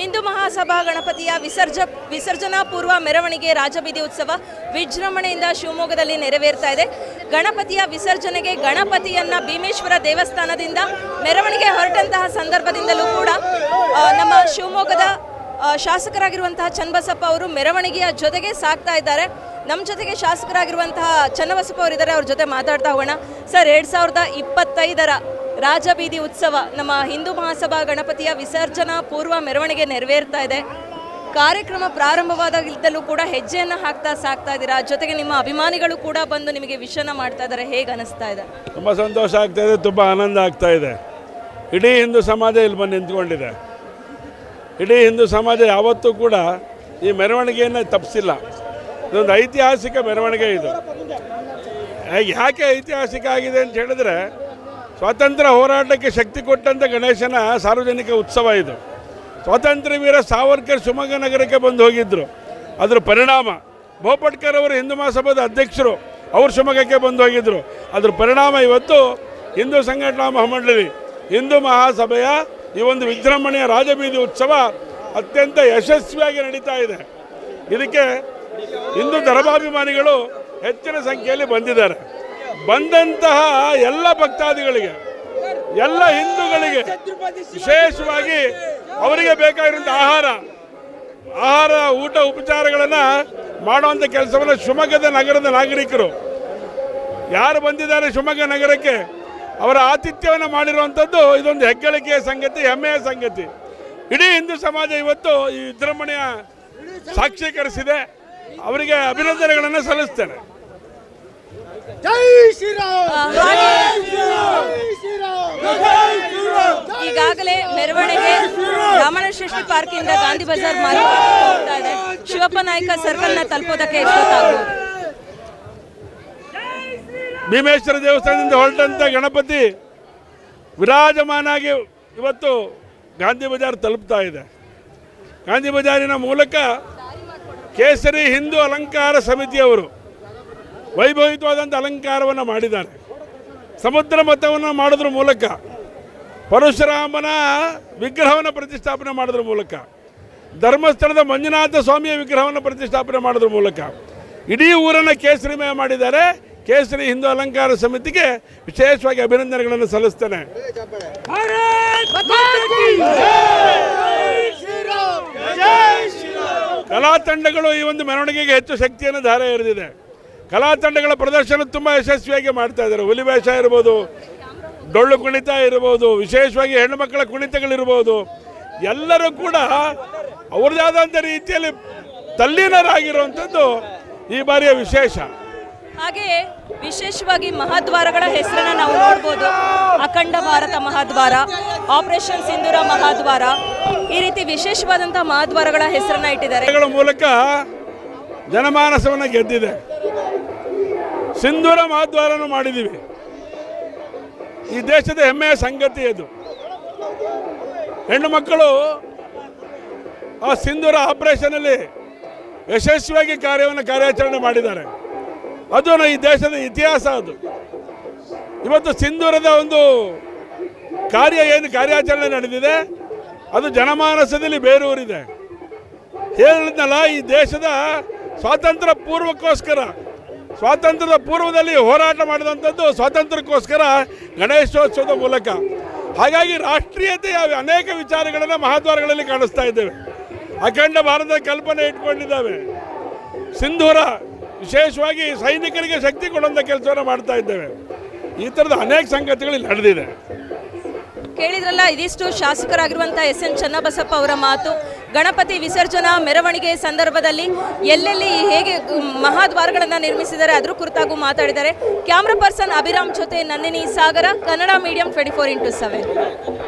ಹಿಂದೂ ಮಹಾಸಭಾ ಗಣಪತಿಯ ವಿಸರ್ಜ ವಿಸರ್ಜನಾ ಪೂರ್ವ ಮೆರವಣಿಗೆ ರಾಜಬೀದಿ ಉತ್ಸವ ವಿಜೃಂಭಣೆಯಿಂದ ಶಿವಮೊಗ್ಗದಲ್ಲಿ ನೆರವೇರ್ತಾ ಇದೆ. ಗಣಪತಿಯ ವಿಸರ್ಜನೆಗೆ ಗಣಪತಿಯನ್ನ ಭೀಮೇಶ್ವರ ದೇವಸ್ಥಾನದಿಂದ ಮೆರವಣಿಗೆ ಹೊರಟಂತಹ ಸಂದರ್ಭದಿಂದಲೂ ಕೂಡ ನಮ್ಮ ಶಿವಮೊಗ್ಗದ ಶಾಸಕರಾಗಿರುವಂತಹ ಚನ್ನಬಸಪ್ಪ ಅವರು ಮೆರವಣಿಗೆಯ ಜೊತೆಗೆ ಸಾಕ್ತಾ ಇದ್ದಾರೆ. ನಮ್ಮ ಜೊತೆಗೆ ಶಾಸಕರಾಗಿರುವಂತಹ ಚನ್ನಬಸಪ್ಪ ಅವರಿದ್ದಾರೆ, ಅವ್ರ ಜೊತೆ ಮಾತಾಡ್ತಾ ಹೋಗೋಣ. ಸರ್, ಎರಡು ಸಾವಿರದ ಇಪ್ಪತ್ತೈದರ ರಾಜಬೀದಿ ಉತ್ಸವ ನಮ್ಮ ಹಿಂದೂ ಮಹಾಸಭಾ ಗಣಪತಿಯ ವಿಸರ್ಜನಾ ಪೂರ್ವ ಮೆರವಣಿಗೆ ನೆರವೇರ್ತಾ ಇದೆ. ಕಾರ್ಯಕ್ರಮ ಪ್ರಾರಂಭವಾದಾಗಿದ್ದಲ್ಲೂ ಕೂಡ ಹೆಜ್ಜೆಯನ್ನು ಹಾಕ್ತಾ ಸಾಕ್ತಾ ಇದ್ದೀರಾ? ಜೊತೆಗೆ ನಿಮ್ಮ ಅಭಿಮಾನಿಗಳು ಕೂಡ ಬಂದು ನಿಮಗೆ ವಿಷನ ಮಾಡ್ತಾ ಇದ್ದಾರೆ. ಹೇಗೆ ಅನಿಸ್ತಾ ಇದೆ? ತುಂಬ ಸಂತೋಷ ಆಗ್ತಾ ಇದೆ, ತುಂಬ ಆನಂದ ಆಗ್ತಾ ಇದೆ. ಇಡೀ ಹಿಂದೂ ಸಮಾಜ ಇಲ್ಲಿ ಬಂದು ನಿಂತ್ಕೊಂಡಿದೆ. ಇಡೀ ಹಿಂದೂ ಸಮಾಜ ಯಾವತ್ತೂ ಕೂಡ ಈ ಮೆರವಣಿಗೆಯನ್ನು ತಪ್ಪಿಸಿಲ್ಲ ಇದೊಂದು ಐತಿಹಾಸಿಕ ಮೆರವಣಿಗೆ ಇದು. ಯಾಕೆ ಐತಿಹಾಸಿಕ ಆಗಿದೆ ಅಂತ ಹೇಳಿದ್ರೆ ಸ್ವಾತಂತ್ರ್ಯ ಹೋರಾಟಕ್ಕೆ ಶಕ್ತಿ ಕೊಟ್ಟಂಥ ಗಣೇಶನ ಸಾರ್ವಜನಿಕ ಉತ್ಸವ ಇದು. ಸ್ವಾತಂತ್ರ್ಯ ವೀರ ಸಾವರ್ಕರ್ ಶಿವಮೊಗ್ಗ ನಗರಕ್ಕೆ ಬಂದು ಹೋಗಿದ್ದರು ಅದರ ಪರಿಣಾಮ, ಬೋಪಟ್ಕರ್ ಅವರು ಹಿಂದೂ ಮಹಾಸಭಾದ ಅಧ್ಯಕ್ಷರು ಅವರು ಶಿವಮೊಗ್ಗಕ್ಕೆ ಬಂದು ಹೋಗಿದ್ದರು ಅದ್ರ ಪರಿಣಾಮ ಇವತ್ತು ಹಿಂದೂ ಸಂಘಟನಾ ಮಹಾಮಂಡಳಿ, ಹಿಂದೂ ಮಹಾಸಭೆಯ ಈ ಒಂದು ವಿಜೃಂಭಣೆಯ ರಾಜಬೀದಿ ಉತ್ಸವ ಅತ್ಯಂತ ಯಶಸ್ವಿಯಾಗಿ ನಡೀತಾ ಇದೆ. ಇದಕ್ಕೆ ಹಿಂದೂ ಧರ್ಮಾಭಿಮಾನಿಗಳು ಹೆಚ್ಚಿನ ಸಂಖ್ಯೆಯಲ್ಲಿ ಬಂದಿದ್ದಾರೆ. ಬಂದಂತಹ ಎಲ್ಲ ಭಕ್ತಾದಿಗಳಿಗೆ, ಎಲ್ಲ ಹಿಂದೂಗಳಿಗೆ ವಿಶೇಷವಾಗಿ ಅವರಿಗೆ ಬೇಕಾಗಿರುವಂಥ ಆಹಾರ. ಆಹಾರ, ಊಟ, ಉಪಚಾರಗಳನ್ನು ಮಾಡುವಂಥ ಕೆಲಸವನ್ನು ಶಿವಮೊಗ್ಗದ ನಗರದ ನಾಗರಿಕರು. ಯಾರು ಬಂದಿದ್ದಾರೆ ಶಿವಮೊಗ್ಗ ನಗರಕ್ಕೆ, ಅವರ ಆತಿಥ್ಯವನ್ನು ಮಾಡಿರುವಂಥದ್ದು ಇದೊಂದು ಹೆಗ್ಗಳಿಕೆಯ ಸಂಗತಿ, ಹೆಮ್ಮೆಯ ಸಂಗತಿ. ಇಡೀ ಹಿಂದೂ ಸಮಾಜ ಇವತ್ತು ಈ ವಿಜೃಂಭಣೆಯ ಸಾಕ್ಷೀಕರಿಸಿದೆ. ಅವರಿಗೆ ಅಭಿನಂದನೆಗಳನ್ನು ಸಲ್ಲಿಸ್ತೇನೆ. ಜೈ ಶ್ರೀರಾಮ್. ಆ, ಹಾಗೆ. ಜೈ ಶ್ರೀರಾಮ್. ಜೈ ಶ್ರೀರಾಮ್. ಈಗಾಗಲೇ ಮೆರವಣಿಗೆ ರಾಮಣ ಪಾರ್ಕ್ ಇಂದ ಗಾಂಧಿ ಬಜಾರ್ ಮಾರ್ಗ ಹೋಗ್ತಾ ಇದೆ. ಶಿವಪ್ಪ ನಾಯ್ಕ ಸರ್ಕಲ್ನ ತಲುಪೋದಕ್ಕೆ ಎಷ್ಟೊತ್ತಾಗ್ಬೋದು ಭೀಮೇಶ್ವರ ದೇವಸ್ಥಾನದಿಂದ ಹೊರಟಂತ ಗಣಪತಿ ವಿರಾಜಮಾನಾಗಿ ಇವತ್ತು ಗಾಂಧಿ ಬಜಾರ್ ತಲುಪ್ತಾ ಇದೆ. ಗಾಂಧಿ ಬಜಾರಿನ ಮೂಲಕ ಕೇಸರಿ ಹಿಂದೂ ಅಲಂಕಾರ ಸಮಿತಿಯವರು ವೈಭವಿತವಾದಂಥ ಅಲಂಕಾರವನ್ನು ಮಾಡಿದ್ದಾರೆ. ಸಮುದ್ರ ಮತವನ್ನು ಮಾಡೋದ್ರ ಮೂಲಕ, ಪರಶುರಾಮನ ವಿಗ್ರಹವನ್ನು ಪ್ರತಿಷ್ಠಾಪನೆ ಮಾಡೋದ್ರ ಮೂಲಕ, ಧರ್ಮಸ್ಥಳದ ಮಂಜುನಾಥ ಸ್ವಾಮಿಯ ವಿಗ್ರಹವನ್ನು ಪ್ರತಿಷ್ಠಾಪನೆ ಮಾಡೋದ್ರ ಮೂಲಕ, ಇಡೀ ಊರನ್ನು ಕೇಸರಿಮಯ ಮಾಡಿದ್ದಾರೆ. ಕೇಸರಿ ಹಿಂದೂ ಅಲಂಕಾರ ಸಮಿತಿಗೆ ವಿಶೇಷವಾಗಿ ಅಭಿನಂದನೆಗಳನ್ನು ಸಲ್ಲಿಸ್ತೇನೆ. ಕಲಾ ತಂಡಗಳು ಈ ಒಂದು ಮೆರವಣಿಗೆಗೆ ಹೆಚ್ಚು ಶಕ್ತಿಯನ್ನು ಧಾರೆ ಎರೆದಿದೆ. ಕಲಾ ತಂಡಗಳ ಪ್ರದರ್ಶನ ತುಂಬ ಯಶಸ್ವಿಯಾಗಿ ಮಾಡ್ತಾ ಇದ್ದಾರೆ. ಹುಲಿವೇಷ ಇರ್ಬೋದು ಡೊಳ್ಳು ಕುಣಿತ ಇರ್ಬೋದು ವಿಶೇಷವಾಗಿ ಹೆಣ್ಣುಮಕ್ಕಳ ಕುಣಿತಗಳಿರ್ಬೋದು. ಎಲ್ಲರೂ ಕೂಡ ಅವ್ರದ್ದೇ ಆದಂಥ ರೀತಿಯಲ್ಲಿ ತಲ್ಲೀನರಾಗಿರುವಂಥದ್ದು ಈ ಬಾರಿಯ ವಿಶೇಷ. ಹಾಗೆ ವಿಶೇಷವಾಗಿ ಮಹಾದ್ವಾರಗಳ ಹೆಸರನ್ನ ನಾವು ನೋಡ್ಬೋದು. ಅಖಂಡ ಭಾರತ ಮಹಾದ್ವಾರ ಆಪರೇಷನ್ ಸಿಂಧೂರ ಮಹಾದ್ವಾರ ಈ ರೀತಿ ವಿಶೇಷವಾದಂತಹ ಮಹಾದ್ವಾರಗಳ ಹೆಸರನ್ನ ಇಟ್ಟಿದ್ದಾರೆ. ಮೂಲಕ ಜನಮಾನಸವನ್ನು ಗೆದ್ದಿದೆ. ಸಿಂಧೂರ ಮಹಾದ್ವಾರನು ಮಾಡಿದ್ದೀವಿ. ಈ ದೇಶದ ಹೆಮ್ಮೆಯ ಸಂಗತಿ ಅದು. ಹೆಣ್ಣು ಮಕ್ಕಳು ಆ ಸಿಂಧೂರ ಆಪರೇಷನಲ್ಲಿ ಯಶಸ್ವಿಯಾಗಿ ಕಾರ್ಯವನ್ನು ಕಾರ್ಯಾಚರಣೆ ಮಾಡಿದ್ದಾರೆ. ಅದು ಈ ದೇಶದ ಇತಿಹಾಸ ಅದು. ಇವತ್ತು ಸಿಂಧೂರದ ಒಂದು ಕಾರ್ಯ ಏನು ಕಾರ್ಯಾಚರಣೆ ನಡೆದಿದೆ, ಅದು ಜನಮಾನಸದಲ್ಲಿ ಬೇರೂರಿದೆ. ಹೇಳಿದ್ನಲ್ಲ ಈ ದೇಶದ ಸ್ವಾತಂತ್ರ್ಯ ಪೂರ್ವಕ್ಕೋಸ್ಕರ ಸ್ವಾತಂತ್ರ್ಯದ ಪೂರ್ವದಲ್ಲಿ ಹೋರಾಟ ಮಾಡಿದಂಥದ್ದು ಸ್ವಾತಂತ್ರ್ಯಕ್ಕೋಸ್ಕರ ಗಣೇಶೋತ್ಸವದ ಮೂಲಕ. ಹಾಗಾಗಿ ರಾಷ್ಟ್ರೀಯತೆಯ ಅನೇಕ ವಿಚಾರಗಳನ್ನು ಮಹಾದ್ವಾರಗಳಲ್ಲಿ ಕಾಣಿಸ್ತಾ ಇದ್ದೇವೆ. ಅಖಂಡ ಭಾರತದ ಕಲ್ಪನೆ ಇಟ್ಕೊಂಡಿದ್ದಾವೆ. ಸಿಂಧೂರ ವಿಶೇಷವಾಗಿ ಸೈನಿಕರಿಗೆ ಶಕ್ತಿ ಕೊಡುವಂಥ ಕೆಲಸವನ್ನು ಮಾಡ್ತಾ ಇದ್ದೇವೆ. ಈ ಥರದ ಅನೇಕ ಸಂಗತಿಗಳು ನಡೆದಿದೆ. ಕೇಳಿದ್ರಲ್ಲ, ಇದಿಷ್ಟು ಶಾಸಕರಾಗಿರುವಂಥ ಎಸ್ ಎನ್ ಚನ್ನಬಸಪ್ಪ ಅವರ ಮಾತು. ಗಣಪತಿ ವಿಸರ್ಜನಾ ಮೆರವಣಿಗೆ ಸಂದರ್ಭದಲ್ಲಿ ಎಲ್ಲೆಲ್ಲಿ ಹೇಗೆ ಮಹಾದ್ವಾರಗಳನ್ನು ನಿರ್ಮಿಸಿದ್ದಾರೆ ಅದ್ರ ಕುರಿತಾಗೂ ಮಾತಾಡಿದ್ದಾರೆ. ಕ್ಯಾಮ್ರಾ ಪರ್ಸನ್ ಅಭಿರಾಮ್ ಜೊತೆ Nandini Sagar, Kannada medium twenty four into seven